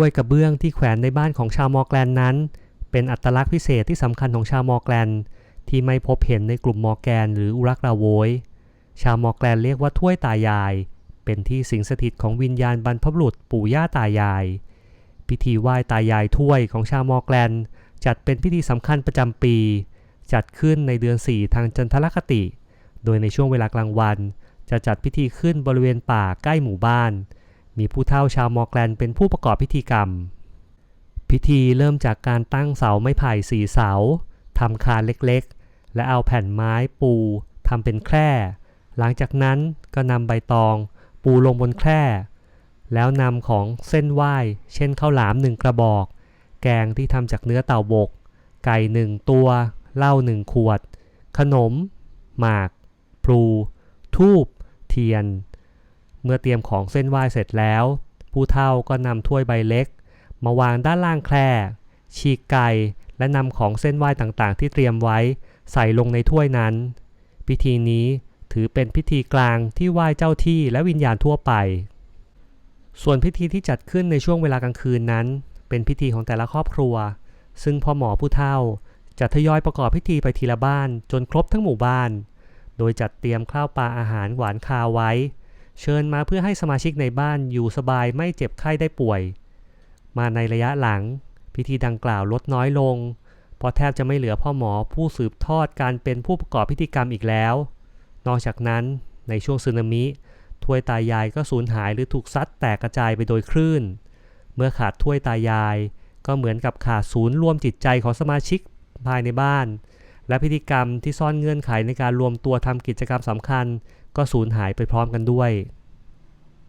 ถ้วยกระเบื้องที่แขวนในบ้านของชาวมอร์แกลนนั้น เป็นอัตลักษณ์พิเศษที่สำคัญของชาวมอร์แกลนที่ไม่พบเห็นในกลุ่มมอร์แกนหรืออุรักลาโวยชาวมอร์แกลนเรียกว่าถ้วยตายาย เป็นที่สิงสถิตของวิญญาณบรรพบุรุษปู่ย่าตายาย พิธีไหว้ตายายถ้วยของชาวมอร์แกลนจัดเป็นพิธีสำคัญประจำปี จัดขึ้นในเดือน 4 ทางจันทรคติ โดยในช่วงเวลากลางวัน จะจัดพิธีขึ้นบริเวณป่าใกล้หมู่บ้าน มีผู้เฒ่าชาวมอร์แกลนเป็นผู้ประกอบพิธีกรรม พิธีเริ่มจากการตั้งเสาไม้ไผ่สีเสาทำคานเล็กๆ และเอาแผ่นไม้ปูทำเป็นแคร่ หลังจากนั้นก็นำใบตอง ปูลงบนแคร่ แล้วนำของเส้นไหว้ เช่นข้าวหลามหนึ่งกระบอก แกงที่ทำจากเนื้อเต่าบก ไก่หนึ่งตัวเหล้าหนึ่งขวด ขนม หมาก พลู ทูบ เทียน เมื่อเตรียมของเส้นไหว้เสร็จแล้ว ผู้เฒ่าก็นำถ้วยใบเล็ก มาวางด้านล่างแคร่ฉีกไก่และนำของเส้นไหว้ต่างๆ ที่เตรียมไว้ใส่ลงในถ้วยนั้น พิธีนี้ถือเป็นพิธีกลางที่ไหว้เจ้าที่และวิญญาณทั่วไป ส่วนพิธีที่จัดขึ้นในช่วงเวลากลางคืนนั้น เป็นพิธีของแต่ละครอบครัว ซึ่งพ่อหมอผู้เฒ่าจะทยอยประกอบพิธีไปทีละบ้านจนครบทั้งหมู่บ้าน โดยจัดเตรียมข้าวปลาอาหารหวานคาไว้ เชิญมาเพื่อให้สมาชิกในบ้านอยู่สบายไม่เจ็บไข้ได้ป่วย มาในระยะหลัง พิธีดังกล่าวลดน้อยลง เพราะแทบจะไม่เหลือพ่อหมอผู้สืบทอดการเป็นผู้ประกอบพิธีกรรมอีกแล้ว นอกจากนั้นในช่วงสึนามิถ้วยตายายก็สูญหายหรือถูกซัดแตกกระจายไปโดยคลื่น เมื่อขาดถ้วยตายาย ก็เหมือนกับขาดศูนย์รวมจิตใจของสมาชิกภายในบ้าน และพิธีกรรมที่ซ่อนเงื่อนไขในการรวมตัวทำกิจกรรมสำคัญ ก็สูญหายไปพร้อมกันด้วย